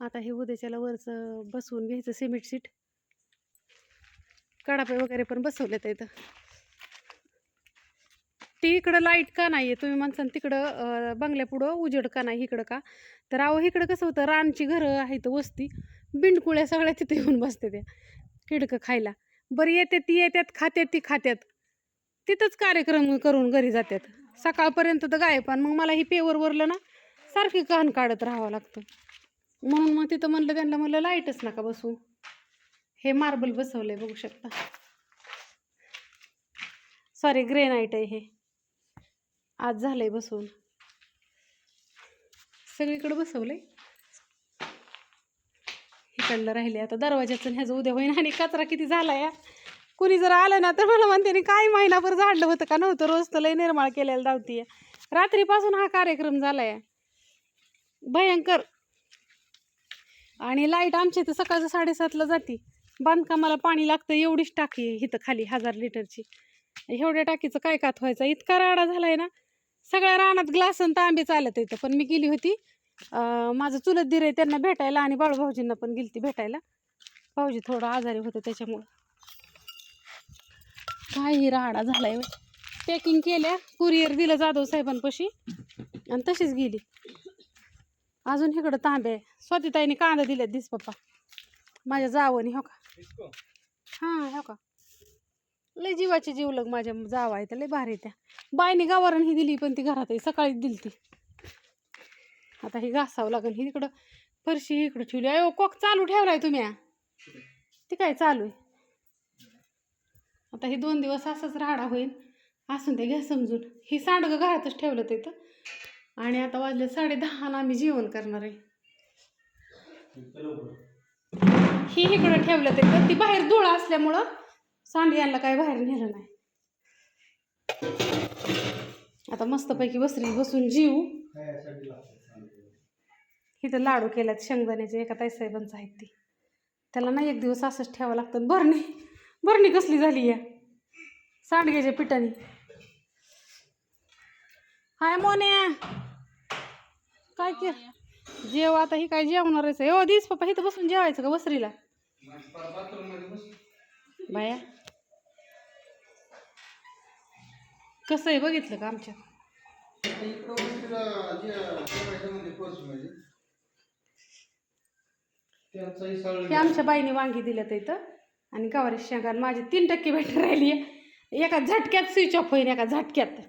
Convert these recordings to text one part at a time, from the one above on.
आता हे उद्याच्याला वरचं बसवून घ्यायचं सिमेंट सीट. कडापे वगैरे पण बसवलेत इथं ती इकडं लाइट का नाही आहे तुम्ही म्हणसान तिकडं बंगल्यापुढं उजेड का नाही इकडं का? तर अहो इकडं कसं होतं रानची घरं आहेत वस्ती बिंडकुळ्या सगळ्या तिथे येऊन बसते त्या किडकं खायला. बरं येते ती येतात खात्यात ती खात्यात. तिथंच कार्यक्रम करून घरी जातात सकाळपर्यंत तर गायब पण मग मला ही पेवर वरलं ना सारखी कान काढत राहावं लागतं. म्हणून मग तिथं म्हणलं त्यांना म्हणलं लाईटच नका बसू हे मार्बल बसवलं आहे बघू शकता. सॉरी ग्रेनाईट आहे हे. आज झालं झालंय बसवून. सगळीकडे आहे इकडलं राहिले आता दरवाजाचं ह्याचं उद्या होईन आणि कचरा किती झाला या कुणी जर आलं ना तर मला म्हणते काही काय महिनाभर झाडलं होतं का नव्हतं? रोज तर लय निर्माळ केलेलं धावती रात्रीपासून हा कार्यक्रम झाला आहे भयंकर. आणि लाइट आमच्या इथं सकाळचं साडेसातला जाते. बांधकामाला पाणी लागतं एवढीच टाकी आहे इथं खाली हजार लिटरची. एवढ्या टाकीचं काय कात व्हायचा? इतका राडा आहे ना. सगळ्या रानात ग्लास आणि तांबे चालत येतं पण मी गेली होती माझं चुलत दिर आहे त्यांना भेटायला आणि बाळू भाऊजींना पण गेलती भेटायला. भाऊजी थोडं आजारी होतं त्याच्यामुळं. काही राडा आहे पॅकिंग केल्या कुरिअर दिलं जाधव साहेबांपाशी. आणि तशीच गेली. अजून इकडं तांबे. आहे स्वातीताईने कांदा दिल्यात दिस पप्पा. माझ्या जावनी हो का? हां हो का? लय जीवाची जीवलग माझ्या जावा आहे लय भारी त्या. बायने गावारण ही दिली पण ती घरात आहे सकाळीच दिली ती आता ही घासावं लागेल ही तिकडं फरशी इकडं ठेवली. अयो कोक चालू ठेवलाय तुम्ही हा. ती काय चालू आहे? आता हे दोन दिवस असंच राडा होईल असून ते घ्या समजून. ही सांडगं घरातच ठेवलं तिथं आणि आता वाजले साडे दहाला आम्ही जेवण करणार आहे. ही इकडं ठेवलं तिथं ती बाहेर धुळा असल्यामुळं सांडग्यांना काय बाहेर नेलं नाही. आता मस्तपैकी बसरी बसून जीव. इथं लाडू केल्यात शेंगदाण्याचे एका ताई साहेबांचं आहेत ती. त्याला ना एक दिवस असंच ठेवावं लागतं. भरणी भरणी कसली झाली या? सांडग्याच्या पिठाने. हाय मोन्या. काय के जेव आता ही काय जेवणारच आहे. हो दिस पप्पा इथं बसून जेवायचं का बसरीला? बाया. कसं आहे बघितलं का आमच्या? हे आमच्या बाईने वांगी दिल्यात इथं. आणि गवारी शेंगा माझी तीन टक्के बॅटरी राहिली. एका झटक्यात स्विच ऑफ होईल एका झटक्यात.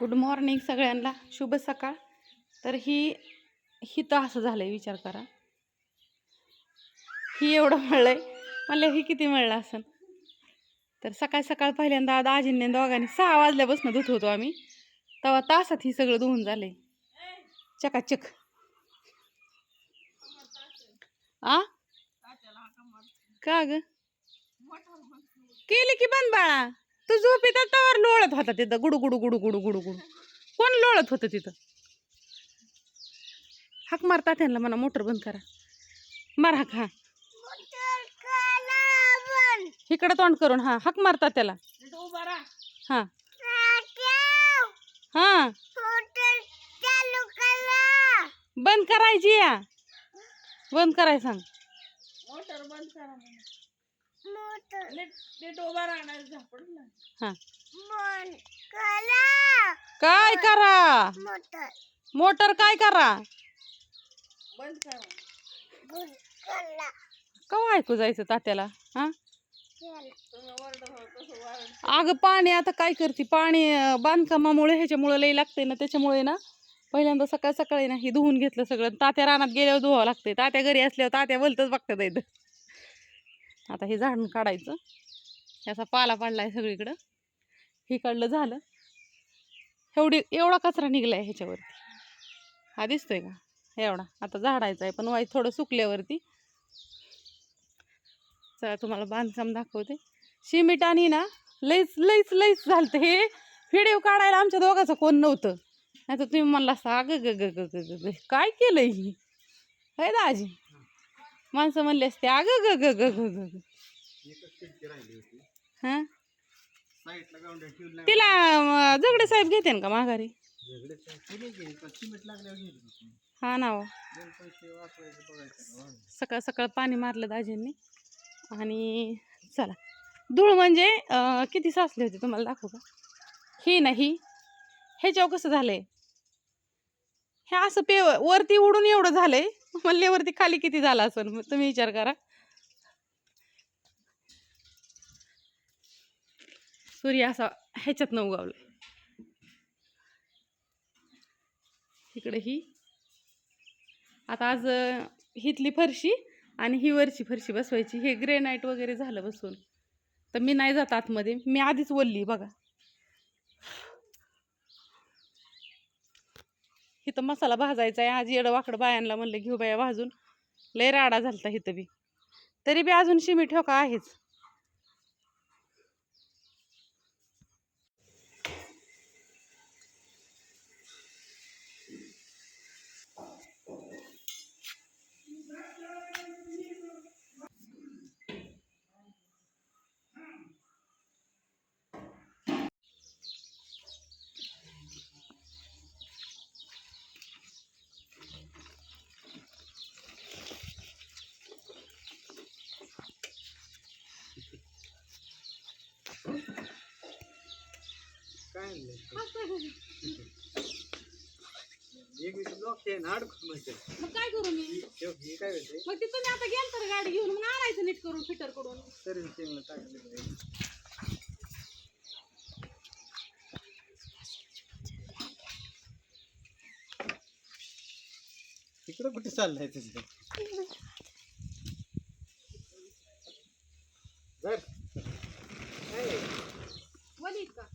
गुड मॉर्निंग सगळ्यांना. शुभ सकाळ. तर ही ही तर असं झालं आहे विचार करा. ही एवढं मळलं आहे मला ही किती मळलं असेल तर सकाळ सकाळ पहिल्यांदा दाजींनी दोघांनी सहा वाजल्यापासून धुत होतो आम्ही. तेव्हा तासात ही सगळं धुवून झालंय. चकाचक आ? का ग? केली की बंद बाळा? तो झोप येतात तवर लोळत होता तिथं. गुडू गुडू गुडू गुडू गुडू गुडू. कोण लोळत होतं तिथं? हाक मारता त्यांना म्हणा मोटर बंद करा. मार हाक हा. इकडं तोंड करून हा. हाक मारता त्याला हा. हा. बंद करायची या. बंद कराय सांग. हा. काय करा? मोटर. काय करा? कवा ऐकू जायचं तात्याला हा? अगं पाणी आता काय करते? पाणी बांधकामामुळे ह्याच्यामुळे लई लागते ना त्याच्यामुळे ना पहिल्यांदा सकाळ सकाळी ना हे धुवून घेतलं सगळं. तात्या रानात गेल्यावर धुवावं लागते तात्या घरी असल्यावर तात्या बोलतच बघतात इथं. आता हे झाडून काढायचं याचा पाला पडलाय सगळीकडं हे काढलं झालं एवढी एवढा कचरा निघलाय ह्याच्यावरती हा दिसतोय का एवढा आता झाडायचा आहे पण वाई थोडं सुकल्यावरती चला तुम्हाला बांधकाम दाखवते शिमिट आणि ना लईच लईच लईच झालं हे व्हिडिओ काढायला आमच्या दोघाचं कोण नव्हतं नाही तर तुम्ही म्हणला असता ग ग ग ग ग ग ग काय केलं ही है दाजी माणसं म्हणले असते अग ग ग ग ग ग हा? नाही तिला अं, जगडे साहेब घेते का माघारी. हा ना हो. सकाळ सकाळ पाणी मारलं दाजींनी. आणि चला. धूळ म्हणजे किती साचले होते तुम्हाला दाखवू का? ही ना ही. ह्याच्यावर कसं झालंय? हे असं पे वरती उडून एवढं झालंय. मल्ल्यावरती खाली किती झाला असं मग तुम्ही विचार करा. सूर्य असा ह्याच्यात न उगवलाय इकडे ही. आता आज हिथली हितली फरशी आणि ही वरची फरशी बसवायची. हे ग्रेनाईट वगैरे झालं बसून. तर मी नाही जात आतमध्ये. मी आधीच बोलली बघा. इथं मसाला भाजायचा आहे. आज येडं वाकडं बायांना म्हणलं घेऊ बाया भाजून. लय राडा झालता इथं बी. तरी बी अजून शिमी ठोका आहेच. एक अडकून. मग काय करू मी ही- काय होते मग आता गेल तर गाडी घेऊन मग आणायचं नीट करून फिटर सर्व्हिसिंगला. इकडं कुठे चाललंय तुझं. काय आहे? वलीत का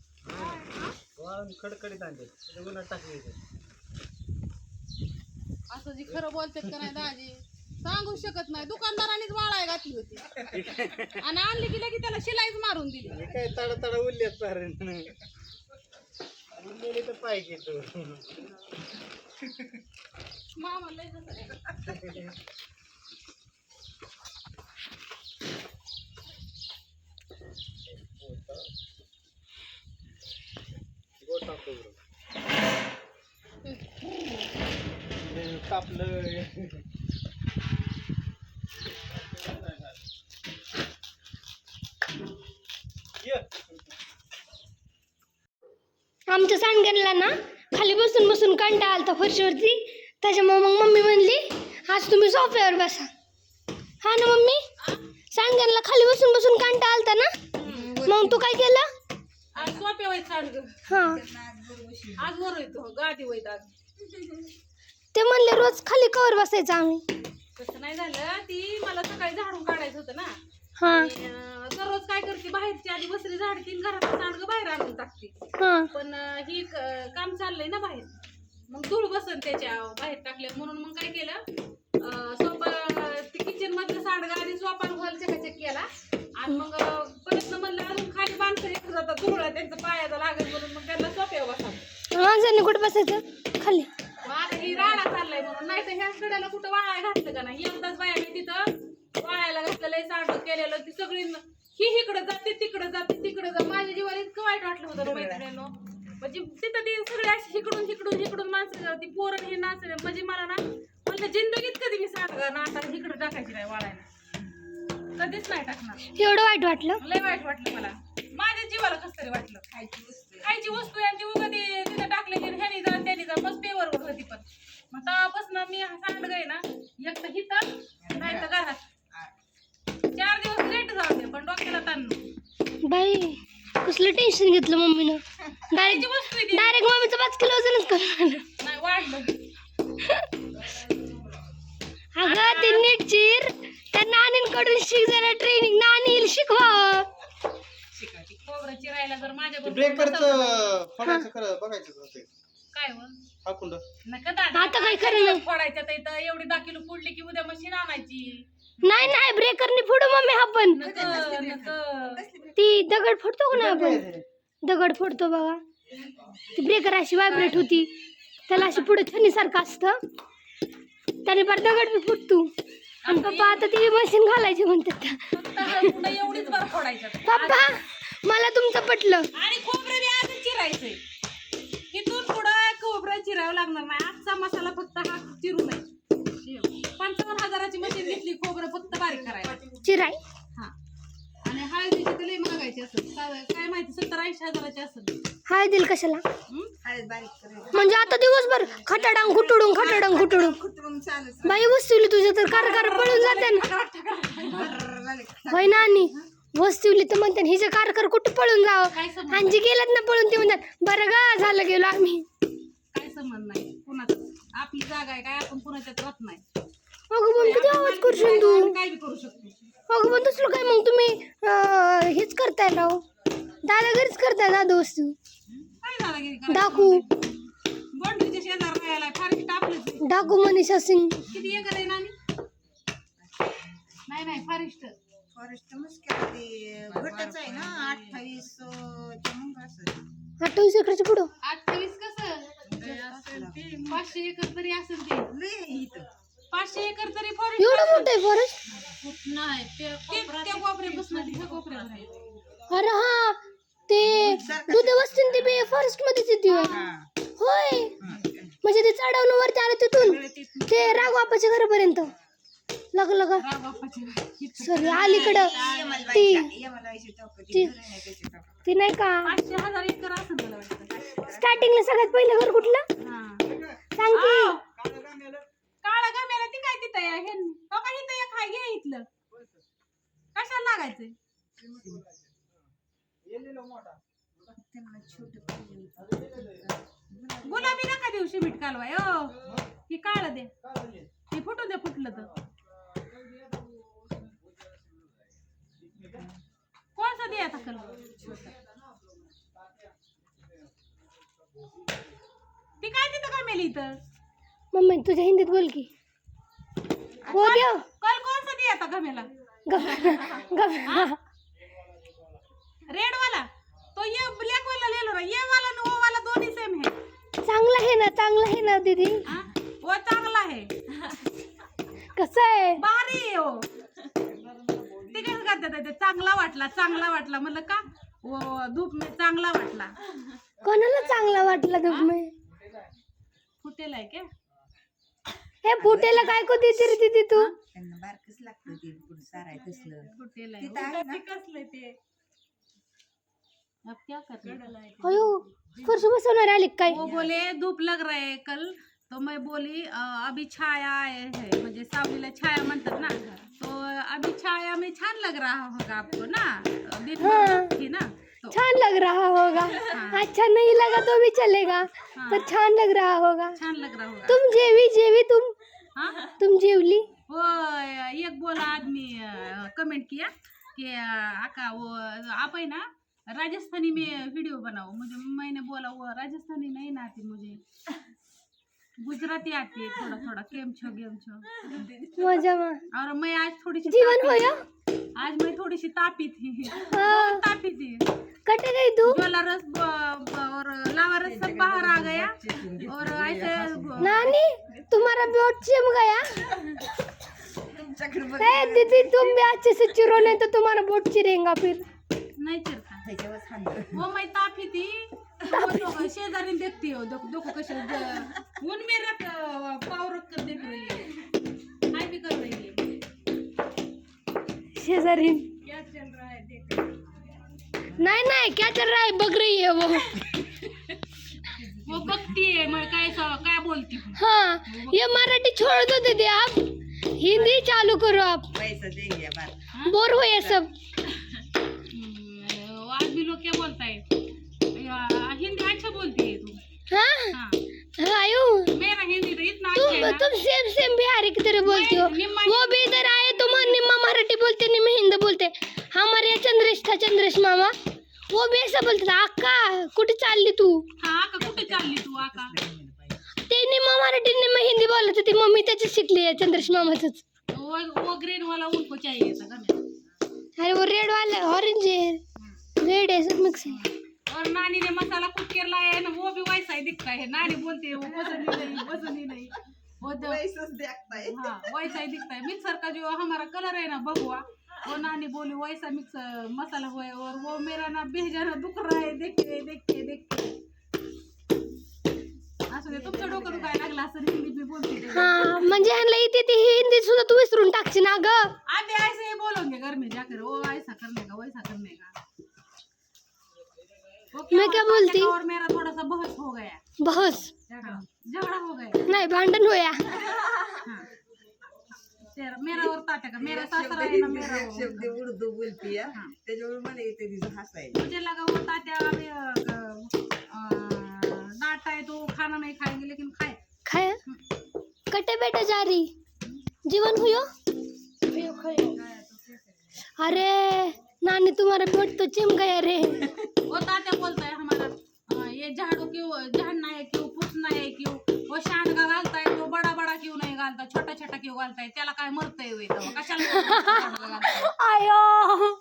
वाळून खडखडीत आणले. त्याच्या उन्हात टाकले. असं जी खरं बोलतात का नाही दाजी सांगू शकत नाही. दुकानदारानेच वाळाय घातली होती. आणि आणली की लगेच त्याला शिलाईच मारून दिली. हे काय तडा तडा पारण उरलेली तर पाहिजे तू. मामा लय जसं आहे. गोटा आमच्या सांडग्यांना ना खाली बसून बसून कंटाळा आलता फरशीवरती. त्याच्यामुळे मग मम्मी म्हणली आज तुम्ही सोफ्यावर बसा. हा ना मम्मी? सांडग्यांना खाली बसून बसून कंटाळा आलता ना? मग तू काय केलं? सोपे वय सांड हा. आज वर येतो गादी वैत आज. ते म्हणले रोज खाली कवर बसायचं आम्ही. तसं नाही झालं. ती मला सकाळी झाडून काढायचं होतं ना. हा. आणि, अं, दररोज काय करते बाहेरची आधी बसरी झाडती आणि घरात सांडगं बाहेर आणून टाकते. हा. पण अं, ही क- काम चाललंय ना बाहेर. मग धूळ बसन त्याच्या बाहेर टाकल्या म्हणून मग काय केलं अं, सोपा किचन मधलं सांडगं आधी सोपान घाल चकाचक केला. आणि मग परत म्हणलं अजून खाली माणसं येत जातात धुळा त्यांचं पायाचा लागत म्हणून मग त्यांना सोप्यावर बसा माणसांनी कुठं बसायचं? खाली. आता ही राडा चाललाय म्हणून नाही तर ह्या कड्याला कुठं वाळाय घातलं का नाही? एकदाच बाया मी तिथं वाळायला घातलेलं सांडग केलेलं. ती सगळी ही इकडं जाते तिकडं जाते तिकडं जा. माझ्या जीवाला इतकं वाईट वाटलं होतं ना मैत्रिणींनो. म्हणजे तिथं ती सगळी अशी इकडून इकडून इकडून माणसं ती पोरं हे नाचले. म्हणजे मला ना म्हणलं जिंदगीत कधी मी सांडगा ना आता इकडं टाकायची नाही वाळायला कधीच नाही टाकणार. एवढं वाईट वाटलं? लय वाईट वाटलं मला. माझ्या जीवाला कसं तरी वाटलं. खायची वस्तू खायची वस्तू ती उगा ती तिथं टाकली की ह्यानी जा त्यानी जा मस्त पेवर होती पण. मग तेव्हापासून मी सांगत आहे ना एक तर हिथं नाही तर घरात. चार दिवस लेट जाऊ दे पण डोक्याला ताण. बाई कसलं टेन्शन घेतलं मम्मीनं? डायरेक्ट मम्मीचं पाच किलो वजनच करून आलं. नाही वाढलं अगं ते नीट चिर. त्या नानींकडून शिक जरा ट्रेनिंग नानी शिकवा. शिकायची खोबरं चिरायला जर माझ्या ब्रेकरचं फोडायचं खरं बघायचं होतं ते. काय हो? हाकुंड नका दादा आता काय तर इथं एवढी दहा किलो फोडली की उद्या मशीन आणायची. नाही नाही ब्रेकरनी फोडू मम्मी आपण ती दगड फोडतो का नाही आपण? दगड फोडतो बघा. ती ब्रेकर अशी व्हायब्रेट होती. त्याला अशी पुढे छनीसारखं असतं. त्याने पर दगड बी फुटतो आणि पप्पा आता ती मशीन घालायची म्हणतात. एवढीच पप्पा मला तुमचं पटलं. आणि खोबरं बी आधीच चिरायचंय. इथून पुढं खोबरं चिरावं लागणार नाही. आजचा मसाला फक्त हा चिरू नये पंचावन्न हजाराची मशीन घेतली खोबरं फक्त बारीक करायला. चिराय. आणि हळदीची तर लई महागायची असेल. काय माहिती सत्तर ऐंशी हजाराची असेल. हळदील कशाला? म्हणजे आता दिवसभर खटाडांग खुटुडून खटाडांग खुटुडून. बाई वस्तीवली तुझ्या तर कार कार पळून जाते ना. होय ना आणि वस्तीवली तर म्हणते हिचं कार कार कुठं पळून काय जावं? आणि जे ना पळून ते म्हणतात बरं गा झालं गेलो आम्ही. काय संबंध नाही. कुणाचं? आपली जागा आहे काय आपण कुणाच्यात राहत नाही. अगं किती आवाज करशील तू? आपण काय बी करू शकतो. अगं पण तसलं काय मग तुम्ही हेच करताय राव दादागिरीच करताय दादा वस्तू? काय झालं डाकू शेजार राहायला फार टापलं डाकू मनीषा सिंग किती एकर आहे नानी नाही नाही फॉरेस्ट. फॉरेस्ट मुश्किल ते घटच आहे ना अठ्ठावीस अठ्ठावीस एकरच्या पुढं? अठ्ठावीस कसं? पाचशे एकर तरी असेल ते. इथं. पाचशे एकर तरी फॉरेस्ट एवढं मोठं आहे फॉरेस्ट नाही ते त्या कोपऱ्यापासून तिथं कोपऱ्यावर आहे अरे हा ते दूध वस्तीन ते बे फॉरेस्ट मध्येच येते होय. होय. म्हणजे ते चढवणं वरती आलं तिथून ते राघवापाच्या घरापर्यंत. लग लग. रावबापाची सॉरी अलीकडं. ती. ती- नाही. ती का? पाचशे हजार एकर असेल मला वाटतं. स्टार्टिंगला सगळ्यात पहिलं घर कुठलं? हा. सांग की. गमेला ती काय तिथं आहे हे हो का इथं एक हाय? घे इथलं. कशाला लागायचंय? गुलाबी नका देऊ शिमिट कालवाय ओ ही काळ दे. हे फुटू दे फुटलं तर. कोणसा दे आता कलर ती काय तिथं का मेली इथं? मम्मी तुझ्या हिंदीत बोल की. हो देव कल कोणसा दे आता गमेला ग- ग- रेड वाला तो ये ब्लॅक वाला लेलो ना. ये वाला आणि ओ वाला दोन्ही सेम है. चांगलं आहे ना चांगलं आहे ना दीदी? हाँ? वो चांगला है कसं आहे? भारी आहे हो ते कसं करतात ते? चांगला वाटला चांगला वाटला. म्हणलं का? वो धूप में चांगला वाटला. कोणाला चांगला वाटला तुम्ही फुटेल आहे क्या? हे फुटेला काय को देते रे दीदी तू. त्यांना बारकच लागतं ते पुढे साराय तसलं. फुटेल तिथं आहे ना? आहे कसलंय ते? अब क्या करना अयो फरशी बसवणार आली का काय? वो बोले धूप लग रहा है कल. तो मैं बोली "अ, अभी छाया आए है. म्हणजे सावलीला छाया म्हणतात ना. तो अभी छाया में छान लग रहा होगा आपको ना? दिन भर थी ना? छान लग रहा होगा। हाँ। अच्छा नहीं लगा तो भी चलेगा पर छान लग रहा होगा। छान लग रहा होगा। तुम जेवी जेवी तुम? हाँ? तुम जेवली? वो एक बोला आदमी कमेंट किया कि आका वो आप है ना राजस्थानी में वीडियो बनाओ। मुझे मैंने बोला वो राजस्थानी नहीं ना आती मुझे। गुजराती आती है थोड़ा थोड़ा केम छो गेम छो। मज़ा मा। और मैं आज थोड़ी सी जीवन होया? आज मैं थोड़ी सी तापी थी। हाँ। तापी थी। कटे गई तू? ज्वाला रस और लावा रस सब बाहर आ गया और ऐसे नानी तुम्हारा बोट चिम गया। ए दीदी तुम भी अच्छे से चिरो नहीं तो तुम्हारा बोट चिरेगा फिर। नहीं चिरता। वो मैं तापी थी। शेजारी देखती हो देखो देखो कैसे उन में रख पाव रख कर देख रही है। हाय भी कर रही है। शेजारी। नहीं नहीं क्या चल रहा है? बग रही है वो। वो बघती है मैं काय काय बोलती हूँ। हाँ ये मराठी छोड़ दो दीदी आप हिंदी चालू करो आप। घ्या बार बोर हो ये सब। हम्म, आदमी लोग क्या बोलता है? हिंदी अच्छा बोलती है तू। हाँ? हाँ। हाँ, आयु। मेरा हिंदी तो इतना अच्छा है तुम सेम सेम बिहारी की तरह बोलती हो। वो भी इधर आए तुम निम्मा मराठी बोलते निम्मा हिंदी बोलते। हमारे यहाँ चंद्रेश था चंद्रेश मामा। वो भी ऐसा बोलते था अक्का कुठे चालली तू? हा आका कुठे चालली तू आका ते निम्मा मराठी निम्मा हिंदी बोलत होती मम्मी त्याची शिकली आहे चंद्रेश मामाच वो वो ग्रीन वाला उनको चाहिए था घर अरे वो रेड वाला ऑरेंज है रेड है सब मिक्स है और नानी ने मसाला कुक कर लाया है ना वो भी वैसा ही दिखता है नानी बोलती है वो पसंद ही नहीं पसंद ही नहीं. वो तो. पैसाच देखताय हाँ वैसा ही दिखता है मिक्सर का जो हमारा कलर है ना भगवा वो नानी बोली वैसा मिक्स मसाला हुआ है और वो मेरा ना बेजाना दुख रहा है देखते देखते देखते असं दे तुमचं डोकं दुखायला लागलं असं हिंदी मी बोलते हा म्हणजे ह्यांना येते ती हिंदी सुद्धा तू विसरून टाकशी ना ग. आते ऐसे ही बोलोगे घर में जाकर. वो ऐसा करने का वैसा करने का? वो मैं क्या हुआ, बोलती? और मेरा थोड़ा सा बहस हो गया. बहस? झगड़ा हो गया. नाही भांडण होया. हाँ. तेरा मेरा और तात्या का? मेरा सासरा है ना मेरा वो शब्द उर्दू बोलती या हाँ. त्याच्यामुळे मला येते तिचं हसायला. मुझे लगा वो तात्या अभी डांटा है तो खाना नहीं खाएँगे लेकिन खाए खाय. कटे बेटा जा रही जीवन हुयो? अरे नानी तुम्हारा पेट तो चिम गया रे. वो तात्या बोलता है हमारा. अ, ये झाड़ू क्यों झाड़ना है क्यों पुसना है क्यों? वो शांडगा घालता है तो बड़ा बड़ा क्यों नहीं घालता छोटा क्यों घालताय त्याला काय मरतय होय तेव्हा? कशाला? आयो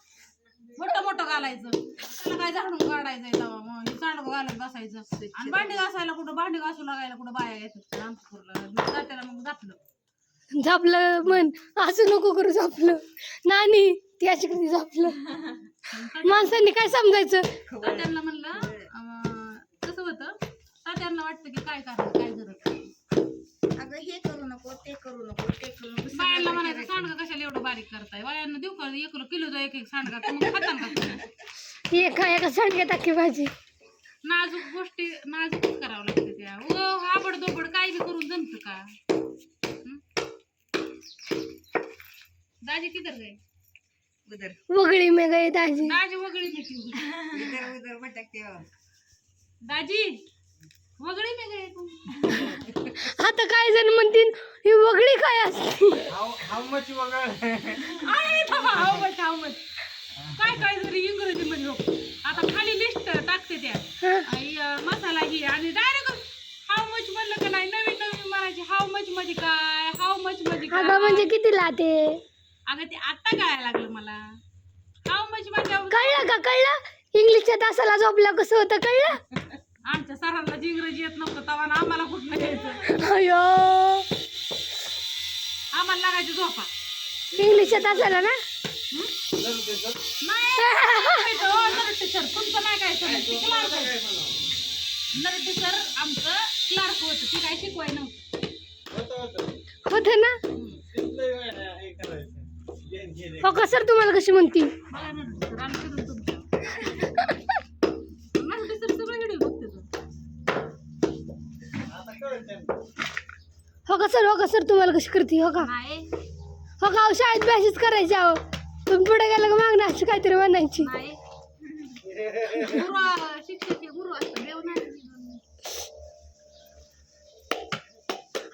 मोठं मोठं घालायचं. त्याला काय झाडून काढायचंय तेव्हा? मग हे सांडगं घालत बसायचं. आणि भांडी घासायला कुठं? भांडी घासू लागायला कुठं? बाया येतात. तात्याला मग घातलं झापलं. मन असं नको करू झापलं. नानी ती अशी कधी झापलं. माणसांनी काय समजायचं? तात्यांना म्हणलं अं, कसं होतं. तात्यांना वाटतं की काय करायचं काय गरज नाही. अगं हे करू नको ते करू नको ते करू नको बायांना म्हणायचं सांडगं कशाला एवढं बारीक करताय? बायांना देऊ का? एक किलो एक एक सांडगा तर मग खातान का तुम्ही? एका एका सांडगे टाकी भाजी. नाजूक गोष्टी नाजूकच करावं लागतं त्या. ओ आबड दोबड काय बी करून जमतं का? हं? दाजी किधर गए? उदर वगळी मे गई दाजी. दाजी वगळी में क्यों? उदर उदर भटकते हो. दाजी वगळी में गए तुम आता काय जण म्हणतील ही वगळी काय असते? हाव हाव मच वगळ. आहे बाबा, हाव मच, हाव मच. काय काय जरी इंग्रजी मध्ये लोक आता खाली लिस्ट टाकते त्या. आई, अं, मसाला ही आणि डायरेक्ट हाव मच म्हणलं का नाही? नवीन नवीन हाव मच मध्ये काय? हाव मच मध्ये काय अगं म्हणजे किती लाते? अगं ते आता कळायला लागलं मला. हाव मच म्हणजे कळलं का? कळलं? इंग्लिशच्या तासाला झोपलं कसं होतं? कळलं? आमच्या सरांना जी इंग्रजी येत नव्हतं तेव्हा ना आम्हाला कुठलं अयो आम्हाला लागायची झोपा इंग्लिशच्या तासाला ना नाही हो, तुमचं नाही काय सर ते क्लार्क नरटे सर आमचं क्लार्क होतं ते काय शिकवाय नव्हतं होतं ना हो का सर तुम्हाला कशी म्हणती हो का सर? हो का सर? तुम्हाला कशी करते? हो का? हो का? अहो, शाळेत बॅचेस करायचे अहो. तुम्ही पुढे गेला का मागणं? अशी काहीतरी म्हणायची. नाही. गुरु शिक्षक गुरु असतं देव नाही.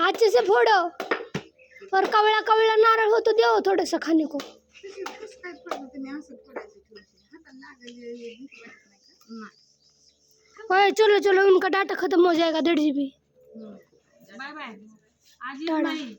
आजचे से फोडो. और कवळा कवळा नारळ होतो देव थोडस खाने को. चलो चलो उनका डाटा खत्म हो जाएगा डेढ़ जी बी बाय बाय आज येऊ नाही